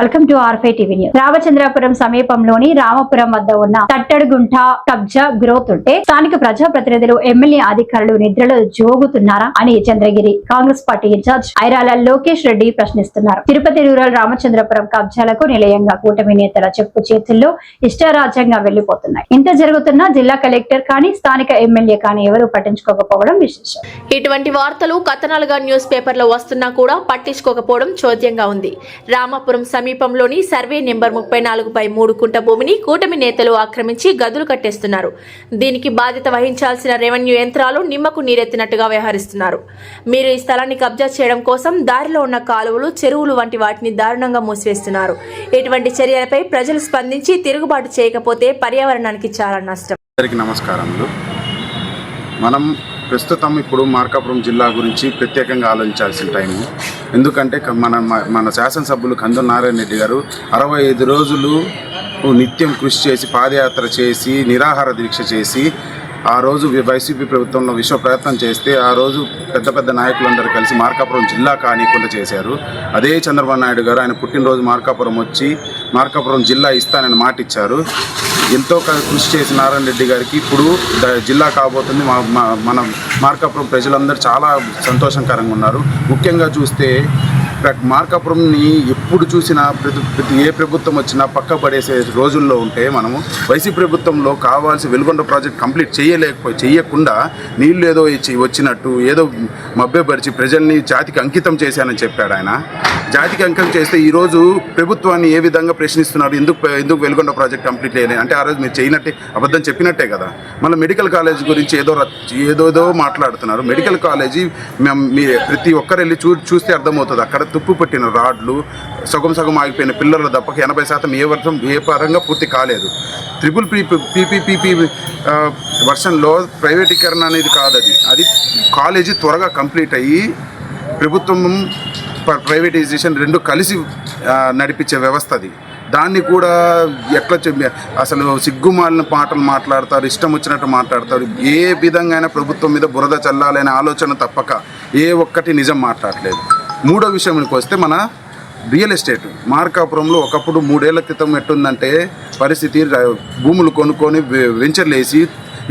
Welcome to ఆర్ఫై TV news. Ramachandrapuram సమీపంలోని రామపురం వద్ద ఉన్న తట్టడుగుంట కబ్జా గ్రోత్ ఉంటే స్థానిక ప్రజాప్రతినిధులు ఎమ్మెల్యే అధికారులు నిద్రలో జోగుతున్నారా అని Chandragiri Congress party in charge Airala Lokesh Reddy ప్రశ్నిస్తున్నారు. తిరుపతి రూరల్ రామచంద్రపురం కబ్జాలకు నిలయంగా కూటమి నేతల చెప్పు చేతుల్లో ఇష్టారాజ్యంగా వెళ్ళిపోతున్నాయి ఇంత జరుగుతున్నా జిల్లా కలెక్టర్ కానీ స్థానిక ఎమ్మెల్యే కానీ ఎవరూ పట్టించుకోకపోవడం విశేషం. ఇటువంటి వార్తలు కథనాలుగా న్యూస్ పేపర్లో వస్తున్నా కూడా పట్టించుకోకపోవడం చోద్యంగా ఉంది. రామాపురం సమీపంలోని సర్వే నెంబర్ ముప్పై నాలుగు పై మూడు కుంట భూమిని కూటమి నేతలు ఆక్రమించి గదులు కట్టేస్తున్నారు. దీనికి బాధ్యత వహించాల్సిన రెవెన్యూ యంత్రాలు నిమ్మకు నీరెత్తినట్టుగా వ్యవహరిస్తున్నారు. మీరు ఈ స్థలాన్ని కబ్జా చేయడం కోసం దారిలో ఉన్న కాలువలు చెరువులు వంటి వాటిని దారుణంగా మూసివేస్తున్నారు. ఇటువంటి చర్యలపై ప్రజలు స్పందించి తిరుగుబాటు చేయకపోతే పర్యావరణానికి చాలా నష్టం. అందరికీ నమస్కారములు. మనం ప్రస్తుతం ఇప్పుడు మార్కాపురం జిల్లా గురించి ప్రత్యేకంగా ఆలోచించాల్సిన టైం ఎందుకంటే మన మన శాసనసభ్యులు కందు నారాయణ రెడ్డి గారు అరవై ఐదు రోజులు నిత్యం కృషి చేసి పాదయాత్ర చేసి నిరాహార దీక్ష చేసి ఆ రోజు వైసీపీ ప్రభుత్వంలో విశ్వ ప్రయత్నం చేస్తే ఆ రోజు పెద్ద పెద్ద నాయకులందరూ కలిసి మార్కాపురం జిల్లా కానీకుండా చేశారు. అదే చంద్రబాబు నాయుడు గారు ఆయన పుట్టినరోజు మార్కాపురం వచ్చి మార్కాపురం జిల్లా ఇస్తానని మాట ఇచ్చారు ఎంతో క- కృషి చేసిన నారాయణ రెడ్డి గారికి ఇప్పుడు జిల్లా కాబోతుంది. మా మన మార్కాపురం ప్రజలందరూ చాలా సంతోషకరంగా ఉన్నారు. ముఖ్యంగా చూస్తే మార్కాపురంని ఎప్పుడు చూసినా ప్రతి ప్రతి ఏ ప్రభుత్వం వచ్చినా పక్క పడేసే రోజుల్లో ఉంటే మనము వైసీ ప్రభుత్వంలో కావాల్సి వెలుగొండ ప్రాజెక్ట్ కంప్లీట్ చేయలేకపోయి చేయకుండా నీళ్ళు ఏదో ఇచ్చి వచ్చినట్టు ఏదో మభ్యపరిచి ప్రజల్ని జాతికి అంకితం చేశానని చెప్పాడు ఆయన. జాతికి అంకితం చేస్తే ఈరోజు ప్రభుత్వాన్ని ఏ విధంగా ప్రశ్నిస్తున్నారు? ఎందుకు ఎందుకు వెలుగొండ ప్రాజెక్ట్ కంప్లీట్ చేయలేదు అంటే ఆ రోజు మీరు చేయనట్టే అబద్ధం చెప్పినట్టే కదా. మళ్ళీ మెడికల్ కాలేజ్ గురించి ఏదో ఏదోదో మాట్లాడుతున్నారు. మెడికల్ కాలేజీ మేము మీ ప్రతి ఒక్కరు వెళ్ళి చూ చూస్తే అర్థమవుతుంది. అక్కడ తుప్పు పట్టిన రాడ్లు సగం సగం ఆగిపోయిన పిల్లల తప్పక ఎనభై శాతం ఏ వర్షం ఏ పరంగా పూర్తి కాలేదు. త్రిపుల్ పీపీపీపీ వర్షన్లో ప్రైవేటీకరణ అనేది కాదు అది అది కాలేజీ త్వరగా కంప్లీట్ అయ్యి ప్రభుత్వం ప- ప్రైవేటైజేషన్ రెండు కలిసి నడిపించే వ్యవస్థ అది దాన్ని కూడా ఎట్లా చెప్ప- అసలు సిగ్గుమాలిన పాటలు మాట్లాడతారు ఇష్టం వచ్చినట్టు మాట్లాడతారు. ఏ విధంగా అయినా ప్రభుత్వం మీద బురద చల్లాలనే ఆలోచన తప్పక. ఏ ఒక్కటి నిజం మాట్లాడలేదు. మూడో విషయానికి వస్తే మన రియల్ ఎస్టేట్ మార్కాపురంలో ఒకప్పుడు మూడేళ్ళ క్రితం ఎట్టుందంటే పరిస్థితి భూములు కొనుక్కొని వె- వెంచర్లు వేసి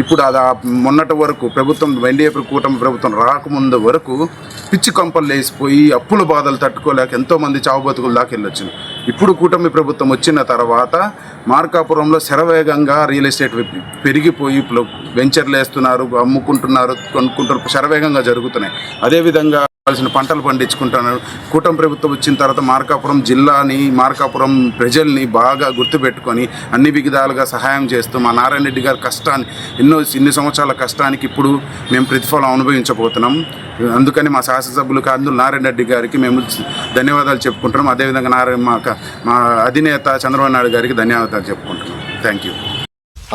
ఇప్పుడు అది ఆ మొన్నటి వరకు ప్రభుత్వం ఎన్డీఏ కూటమి ప్రభుత్వం రాకముందు వరకు పిచ్చి కొంపలు లేసిపోయి అప్పుల బాధలు తట్టుకోలేక ఎంతోమంది చావు బతుకుల దాకా వెళ్ళొచ్చు ఇప్పుడు కూటమి ప్రభుత్వం వచ్చిన తర్వాత మార్కాపురంలో శరవేగంగా రియల్ ఎస్టేట్ పెరిగిపోయి ఇప్పుడు వెంచర్లు వేస్తున్నారు అమ్ముకుంటున్నారు కొనుక్కుంటారు శరవేగంగా జరుగుతున్నాయి. అదేవిధంగా కావాల్సిన పంటలు పండించుకుంటున్నారు కూటమి ప్రభుత్వం వచ్చిన తర్వాత మార్కాపురం జిల్లాని మార్కాపురం ప్రజల్ని బాగా గుర్తుపెట్టుకొని అన్ని విధాలుగా సహాయం చేస్తూ మా నారాయణ రెడ్డి గారి కష్టాన్ని ఎన్నో ఇన్ని సంవత్సరాల కష్టానికి ఇప్పుడు మేము ప్రతిఫలం అనుభవించబోతున్నాం. అందుకని మా శాసనసభ్యులు అందులో నారాయణ రెడ్డి గారికి మేము ధన్యవాదాలు చెప్పుకుంటున్నాం. అదేవిధంగా నారాయణ మా మా అధినేత చంద్రబాబు నాయుడు గారికి ధన్యవాదాలు చెప్పుకుంటున్నాం. Thank you.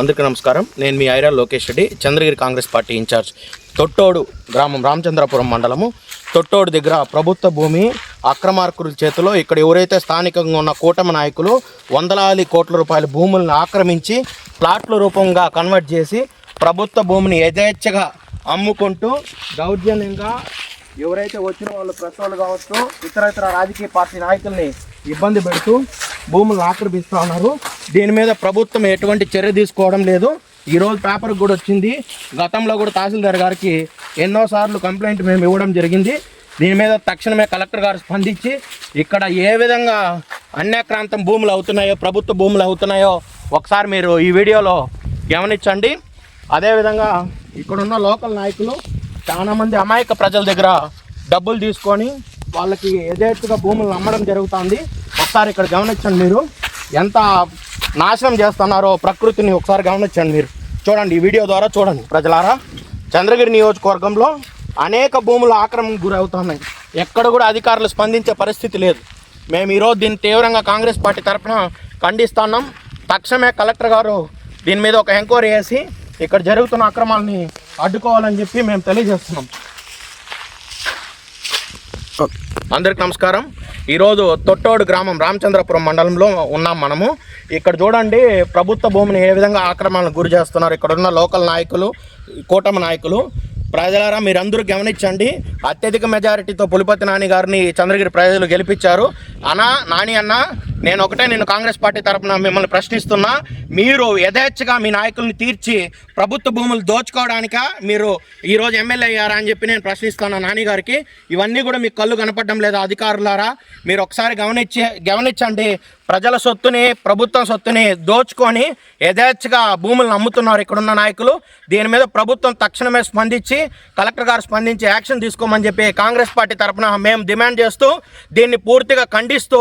అందరికీ నమస్కారం. నేను మీ Aira Lokesh Reddy Chandragiri Congress party in charge. Thottodu గ్రామం రామచంద్రపురం మండలము. తొట్టోడు దగ్గర ప్రభుత్వ భూమి అక్రమార్కుల చేతిలో ఇక్కడ ఎవరైతే స్థానికంగా ఉన్న కూటమి నాయకులు వందలాది కోట్ల రూపాయల భూములను ఆక్రమించి ప్లాట్ల రూపంగా కన్వర్ట్ చేసి ప్రభుత్వ భూమిని యథేచ్ఛగా అమ్ముకుంటూ దౌర్జన్యంగా ఎవరైతే వచ్చిన వాళ్ళు ప్రసవాలు కావచ్చు ఇతర ఇతర రాజకీయ పార్టీ నాయకుల్ని ఇబ్బంది పెడుతూ భూములను ఆక్రమిస్తూ ఉన్నారు. దీని మీద ప్రభుత్వం ఎటువంటి చర్య తీసుకోవడం లేదు. ఈ రోజు పేపర్కి కూడా వచ్చింది. గతంలో కూడా తహసీల్దార్ గారికి ఎన్నోసార్లు కంప్లైంట్ మేము ఇవ్వడం జరిగింది. దీని మీద తక్షణమే కలెక్టర్ గారు స్పందించి ఇక్కడ ఏ విధంగా అన్యాక్రాంతం భూములు అవుతున్నాయో ప్రభుత్వ భూములు అవుతున్నాయో ఒకసారి మీరు ఈ వీడియోలో గమనించండి. అదేవిధంగా ఇక్కడున్న లోకల్ నాయకులు చాలామంది అమాయక ప్రజల దగ్గర డబ్బులు తీసుకొని వాళ్ళకి యథేచ్ఛగా భూములను అమ్మడం జరుగుతుంది. ఒకసారి ఇక్కడ గమనించండి మీరు. ఎంత నాశనం చేస్తున్నారో ప్రకృతిని ఒకసారి గమనించండి మీరు. చూడండి ఈ వీడియో ద్వారా చూడండి ప్రజలారా. చంద్రగిరి నియోజకవర్గంలో అనేక భూములు ఆక్రమణకు గురవుతున్నాయి. ఎక్కడ కూడా అధికారులు స్పందించే పరిస్థితి లేదు. మేము ఈరోజు దీన్ని తీవ్రంగా కాంగ్రెస్ పార్టీ తరఫున ఖండిస్తున్నాం. తక్షణమే కలెక్టర్ గారు దీని మీద ఒక ఎంక్వైరీ చేసి ఇక్కడ జరుగుతున్న అక్రమాలని అడ్డుకోవాలని చెప్పి మేము తెలియజేస్తున్నాం. అందరికి నమస్కారం. ఈరోజు తొట్టోడు గ్రామం రామచంద్రపురం మండలంలో ఉన్నాం మనము. ఇక్కడ చూడండి ప్రభుత్వ భూమిని ఏ విధంగా ఆక్రమణకు గురి చేస్తున్నారు. ఇక్కడ ఉన్న లోకల్ నాయకులు కూటమి నాయకులు. ప్రజలారా మీరందరూ గమనించండి. అత్యధిక మెజారిటీతో పులిపతి నాని గారిని చంద్రగిరి ప్రజలు గెలిపించారు. అన్నా నాని అన్న నేను ఒకటే నేను కాంగ్రెస్ పార్టీ తరపున మిమ్మల్ని ప్రశ్నిస్తున్నా. మీరు యథేచ్ఛగా మీ నాయకుల్ని తీర్చి ప్రభుత్వ భూములు దోచుకోవడానిక మీరు ఈరోజు ఎమ్మెల్యే అయ్యారా అని చెప్పి నేను ప్రశ్నిస్తున్నా నాని గారికి. ఇవన్నీ కూడా మీకు కళ్ళు కనపడడం లేదా అధికారులారా మీరు ఒకసారి గమనించి గమనించండి. ప్రజల సొత్తుని ప్రభుత్వం సొత్తుని దోచుకొని యథేచ్ఛగా భూములను అమ్ముతున్నారు ఇక్కడున్న నాయకులు. దీని మీద ప్రభుత్వం తక్షణమే స్పందించి కలెక్టర్ గారు స్పందించి యాక్షన్ తీసుకోమని చెప్పి కాంగ్రెస్ పార్టీ తరఫున మేము డిమాండ్ చేస్తూ దీన్ని పూర్తిగా ఖండిస్తూ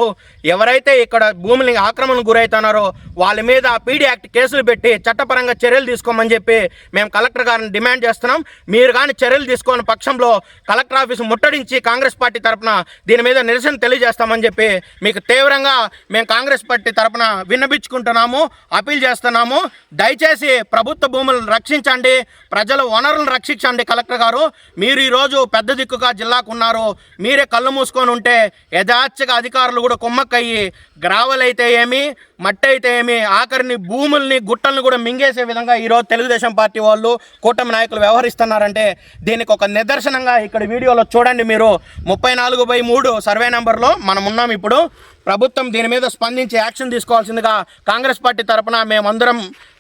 ఎవరైతే ఇక్కడ భూములని ఆక్రమణకు గురవుతున్నారో వాళ్ళ మీద పీడీ యాక్ట్ కేసులు పెట్టి చట్టపరంగా చర్యలు తీసుకోమని చెప్పి మేము కలెక్టర్ గారిని డిమాండ్ చేస్తున్నాం. మీరు కానీ చర్యలు తీసుకోని పక్షంలో కలెక్టర్ ఆఫీసు ముట్టడించి కాంగ్రెస్ పార్టీ తరఫున దీని మీద నిరసన తెలియజేస్తామని చెప్పి మీకు తీవ్రంగా మేము కాంగ్రెస్ పార్టీ తరఫున విన్నపించుకుంటున్నాము అప్పీల్ చేస్తున్నాము. దయచేసి ప్రభుత్వ భూములను రక్షించండి ప్రజల వనరులను రక్షించండి కలెక్టర్ గారు. మీరు ఈరోజు పెద్ద దిక్కుగా జిల్లాకు ఉన్నారు. మీరే కళ్ళు మూసుకొని ఉంటే యథాచ్ఛగా అధికారులు కూడా కుమ్మక్కయ్యి గ్రావలైతే ఏమి మట్టి అయితే ఏమి ఆఖరిని భూముల్ని గుట్టల్ని కూడా మింగేసే విధంగా ఈరోజు తెలుగుదేశం పార్టీ వాళ్ళు కూటమి నాయకులు వ్యవహరిస్తున్నారంటే దీనికి ఒక నిదర్శనంగా ఇక్కడ వీడియోలో చూడండి మీరు. ముప్పై నాలుగు బై మూడు సర్వే నెంబర్లో మనం ఉన్నాం ఇప్పుడు. ప్రభుత్వం దీని మీద స్పందించి యాక్షన్ తీసుకోవాల్సిందిగా కాంగ్రెస్ పార్టీ తరపున మేమందరం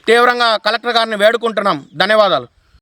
తీవ్రంగా కలెక్టర్ గారిని వేడుకుంటున్నాం. ధన్యవాదాలు.